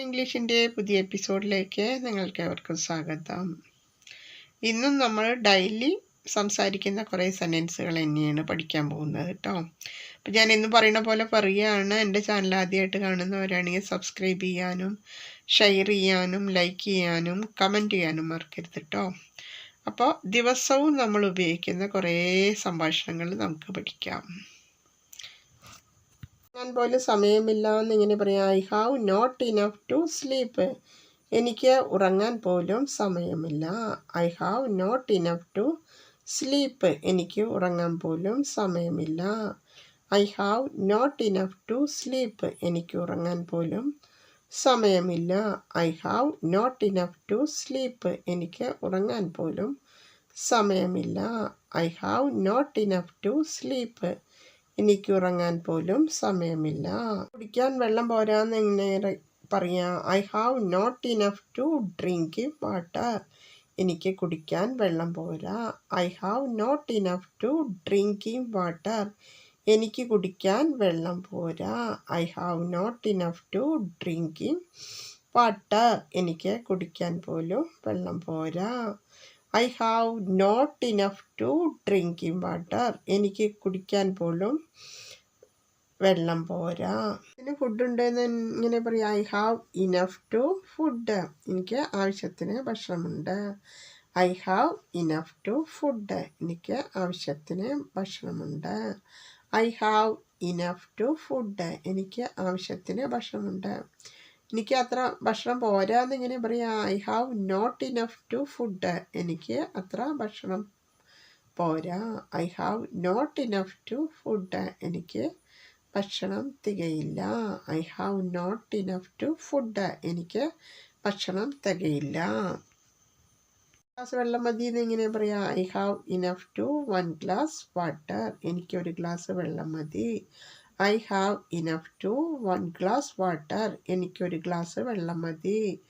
ഇംഗ്ലീഷിന്റെ പുതിയ എപ്പിസോഡിലേക്ക് നിങ്ങൾക്ക് അവർക്കും സ്വാഗതം. ഇന്നും നമ്മൾ ഡെയിലി സംസാരിക്കുന്ന കുറേ സെന്റൻസുകൾ തന്നെയാണ് പഠിക്കാൻ പോകുന്നത് കേട്ടോ. അപ്പം ഞാൻ ഇന്ന് പറയുന്ന പോലെ പറയുകയാണ്. എന്റെ ചാനൽ ആദ്യമായിട്ട് കാണുന്നവരാണെങ്കിൽ സബ്സ്ക്രൈബ് ചെയ്യാനും ഷെയർ ചെയ്യാനും ലൈക്ക് ചെയ്യാനും കമന്റ് ചെയ്യാനും മറക്കരുത് കേട്ടോ. അപ്പോൾ ദിവസവും നമ്മൾ ഉപയോഗിക്കുന്ന കുറേ സംഭാഷണങ്ങൾ നമുക്ക് പഠിക്കാം. ഞാൻ പോലും സമയമില്ല എന്നിങ്ങനെ പറയാം I have not enough to sleep. എനിക്ക് ഉറങ്ങാൻ പോലും സമയമില്ല. I have not enough to sleep. എനിക്ക് ഉറങ്ങാൻ പോലും സമയമില്ല. I have not enough to sleep. എനിക്ക് ഉറങ്ങാൻ പോലും സമയമില്ല. I have not enough to sleep. എനിക്ക് ഉറങ്ങാൻ പോലും സമയമില്ല. I have not enough to sleep. എനിക്ക് ഉറങ്ങാൻ പോലും സമയമില്ല. കുടിക്കാൻ വെള്ളം പോരാന്ന് എങ്ങനെ പറയാം I have not enough to drink water എനിക്ക് കുടിക്കാൻ വെള്ളം പോരാ. I have not enough to drink water എനിക്ക് കുടിക്കാൻ വെള്ളം പോരാ. I have not enough to drink water എനിക്ക് കുടിക്കാൻ പോലും വെള്ളം പോരാ. I have not enough to drinking water എനിക്ക് കുടിക്കാൻ പോലും വെള്ളം പോരാ. പിന്നെ ഫുഡ് ഉണ്ടെന്ന് ഇങ്ങനെ പറയാം. I have enough to food എനിക്ക് ആവശ്യത്തിന് ഭക്ഷണമുണ്ട്. I have enough to food എനിക്ക് ആവശ്യത്തിന് ഭക്ഷണമുണ്ട്. I have enough to food എനിക്ക് ആവശ്യത്തിന് ഭക്ഷണമുണ്ട്. എനിക്ക് അത്ര ഭക്ഷണം പോരാന്ന് ഇങ്ങനെ പറയാം I have not enough to food എനിക്ക് അത്ര ഭക്ഷണം പോരാ. I have not enough to food എനിക്ക് ഭക്ഷണം തികയില്ല. I have not enough to food എനിക്ക് ഭക്ഷണം തികയില്ല. ഗ്ലാസ് വെള്ളം മതി എന്ന് ഇങ്ങനെ പറയാം? I have enough to one glass water എനിക്ക് ഒരു ഗ്ലാസ് വെള്ളം മതി. I have enough to one glass water എനിക്കൊരു ഗ്ലാസ് വെള്ളം മതി.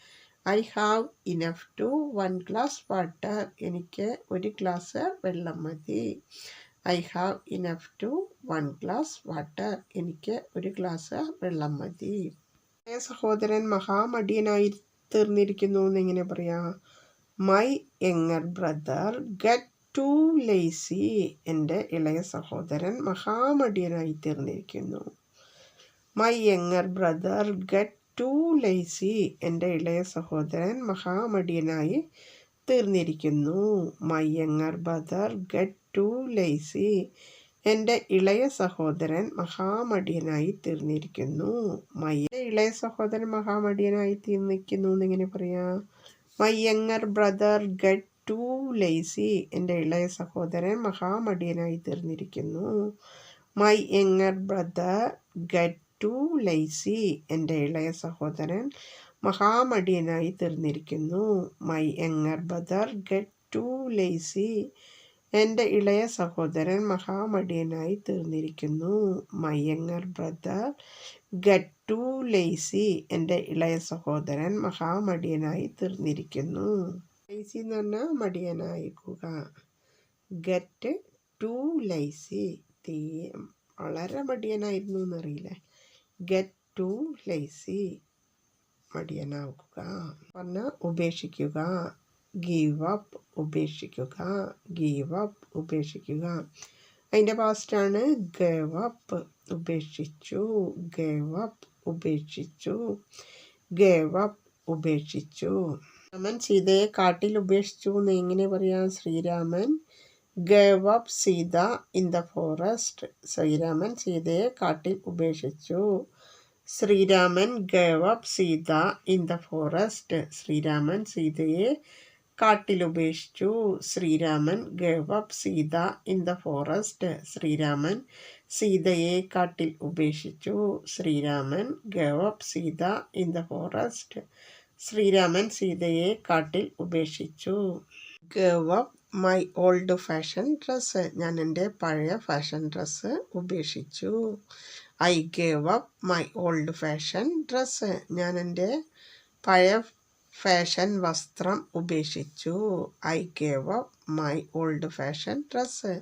I have enough to one glass water എനിക്ക് ഒരു ഗ്ലാസ് വെള്ളം മതി. I have enough to one glass water എനിക്ക് ഒരു ഗ്ലാസ് വെള്ളം മതി. സഹോദരൻ മഹാമടിയനായി തീർന്നിരിക്കുന്നു എന്നിങ്ങനെ പറയാം? My younger brother get to lazy എന്റെ ഇളയ സഹോദരൻ മഹാമടിയനായി തീർന്നിരിക്കുന്നു. My younger brother get to lazy എന്റെ ഇളയ സഹോദരൻ മഹാമടിയനായി തീർന്നിരിക്കുന്നു. My younger brother get to lazy എന്റെ ഇളയ സഹോദരൻ മഹാമടിയനായി തീർന്നിരിക്കുന്നു. മൈ ഇളയ സഹോദരൻ മഹാമടിയനായി തീർന്നിരിക്കുന്നു എന്നിങ്ങനെ പറയാം? My younger brother get to lazy എന്റെ ഇളയ സഹോദരൻ മഹാമടിയനായി തീർന്നിരിക്കുന്നു. My younger brother get to lazy എന്റെ ഇളയ സഹോദരൻ മഹാമടിയനായി തീർന്നിരിക്കുന്നു. My younger brother get to lazy എന്റെ ഇളയ സഹോദരൻ മഹാമടിയനായി തീർന്നിരിക്കുന്നു. My younger brother get to lazy എന്റെ ഇളയ സഹോദരൻ മഹാമടിയനായി തീർന്നിരിക്കുന്നു. ലൈസി എന്ന് പറഞ്ഞാൽ മടിയനായിക്കുക. Get to lazy. തീ വളരെ മടിയനായിരുന്നു എന്നറിയില്ലേ. Get to lazy. മടിയനാക്കുക പറഞ്ഞാൽ ഉപേക്ഷിക്കുക. ഗീവ് അപ്പ് ഉപേക്ഷിക്കുക. ഗീവ് അപ്പ് ഉപേക്ഷിക്കുക. അതിന്റെ പാസ്റ്റാണ് ഗേവ് അപ്പ് ഉപേക്ഷിച്ചു. ഗേവ് അപ്പ് ഉപേക്ഷിച്ചു. ഗേവ് അപ്പ് ഉപേക്ഷിച്ചു. രാമൻ സീതയെ കാട്ടിൽ ഉപേക്ഷിച്ചു എന്ന് എങ്ങനെ പറയാം? Sriraman gave up Sita in the forest Sriraman സീതയെ കാട്ടിൽ ഉപേക്ഷിച്ചു. Sriraman gave up Sita in the forest Sriraman സീതയെ കാട്ടിൽ ഉപേക്ഷിച്ചു. Sriraman gave up Sita in the forest Sriraman സീതയെ കാട്ടിൽ ഉപേക്ഷിച്ചു. Sriraman gave up Sita in the forest Sriraman സീതയെ കാട്ടിൽ ഉപേക്ഷിച്ചു. Gave up my old fashion dress. ഞാൻ എന്റെ പഴയ ഫാഷൻ ഡ്രസ്സ് ഉപേക്ഷിച്ചു. I gave up my old fashion dress. ഞാൻ എന്റെ പഴയ ഫാഷൻ വസ്ത്രം ഉപേക്ഷിച്ചു. I gave up my old fashion dress.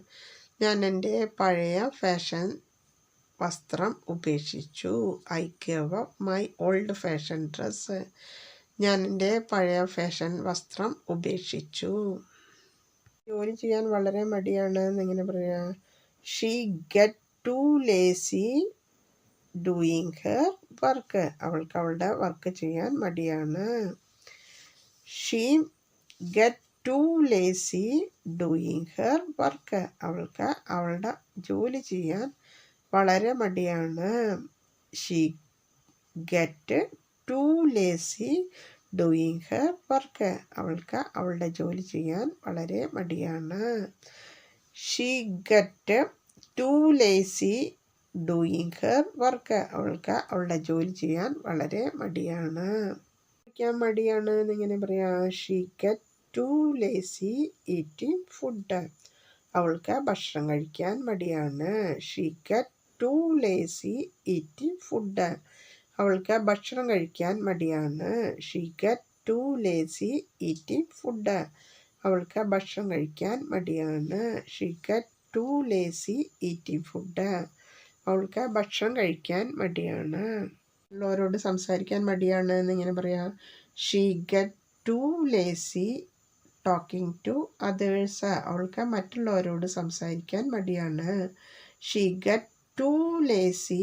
ഞാൻ എന്റെ പഴയ ഫാഷൻ വസ്ത്രം ഉപേക്ഷിച്ചു. I gave my old fashion dress. ഞാൻ എന്റെ പഴയ ഫാഷൻ വസ്ത്രം ഉപേക്ഷിച്ചു. ജോലി ചെയ്യാൻ വളരെ മടിയാണ് എന്നിങ്ങനെ പറയാം. She get to lazy doing her work അവൾക്ക് അവളുടെ വർക്ക് ചെയ്യാൻ മടിയാണ്. She get to lazy doing her work അവൾക്ക് അവളുടെ ജോലി ചെയ്യാൻ വളരെ മടിയാണ്. She get to lazy doing her work. അവൾക്ക് അവളുടെ ജോലി ചെയ്യാൻ വളരെ മടിയാണ്. She get to lazy doing her work. അവൾക്ക് അവളുടെ ജോലി ചെയ്യാൻ വളരെ മടിയാണ്. കഴിക്കാൻ മടിയാണ് എന്നിങ്ങനെ പറയാം she get to lazy eating food. അവൾക്ക് ഭക്ഷണം കഴിക്കാൻ മടിയാണ്. She get to lazy eating food. അവൾക്ക് ഭക്ഷണം കഴിക്കാൻ മടിയാണ്. She get to lazy eating food അവൾക്ക് ഭക്ഷണം കഴിക്കാൻ മടിയാണ്. She get to lazy eating food അവൾക്ക് ഭക്ഷണം കഴിക്കാൻ മടിയാണ്. ഉള്ളവരോട് സംസാരിക്കാൻ മടിയാണ് എന്നിങ്ങനെ പറയാം. She get to lazy talking to others അവൾക്ക് മറ്റുള്ളവരോട് സംസാരിക്കാൻ മടിയാണ്. She get to lazy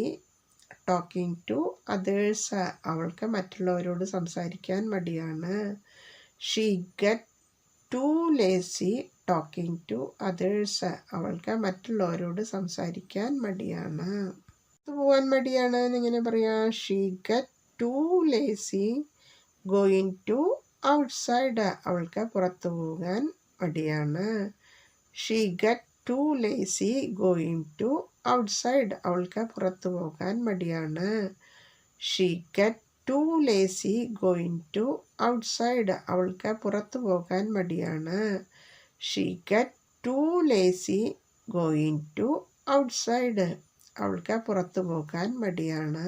talking to others അവൾക്ക് മറ്റുള്ളവരോട് സംസാരിക്കാൻ മടിയാണ്. She get to lazy talking to others അവൾക്ക് മറ്റുള്ളവരോട് സംസാരിക്കാൻ മടിയാണ്. പോകാൻ മടിയാണ് എന്നിങ്ങനെ പറയാം she get to lazy going to outside അവൾക്ക് പുറത്തു പോകാൻ മടിയാണ്. She get to lazy going to outside. അവൾക്ക് പുറത്തു പോകാൻ മടിയാണ്. She get to lazy going to outside അവൾക്ക് പുറത്തു പോകാൻ മടിയാണ്. She get to lazy going to outside അവൾക്ക് പുറത്തു പോകാൻ മടിയാണ്.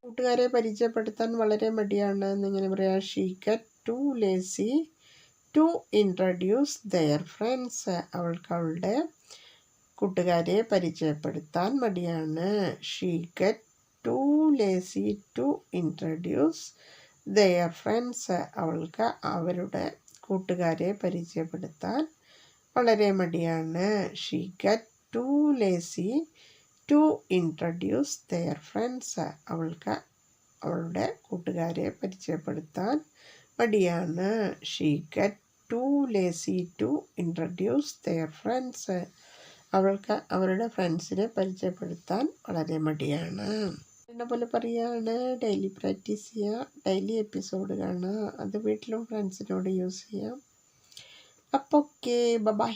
കൂട്ടുകാരെ പരിചയപ്പെടുത്താൻ വളരെ മടിയാണ് എന്നിങ്ങനെ പറയാം she get to lazy to introduce their friends അവൾക്ക് അവളുടെ കൂട്ടുകാരെ പരിചയപ്പെടുത്താൻ മടിയാണ്. She get to lazy to introduce their friends അവൾക്ക് അവരുടെ കൂട്ടുകാരെ പരിചയപ്പെടുത്താൻ വളരെ മടിയാണ്. She get to lazy to introduce their friends അവൾക്ക് അവളുടെ കൂട്ടുകാരെ പരിചയപ്പെടുത്താൻ മടിയാണ്. She get to lazy to introduce their friends അവൾക്ക് അവരുടെ ഫ്രണ്ട്സിനെ പരിചയപ്പെടുത്താൻ വളരെ മടിയാണ്. എന്നെ പോലെ പറയുകയാണ് ഡെയിലി പ്രാക്ടീസ് ചെയ്യുക ഡെയിലി എപ്പിസോഡ് കാണുക അത് വീട്ടിലും ഫ്രണ്ട്സിനോട് യൂസ് ചെയ്യാം. അപ്പോൾ ഓക്കെ ബൈ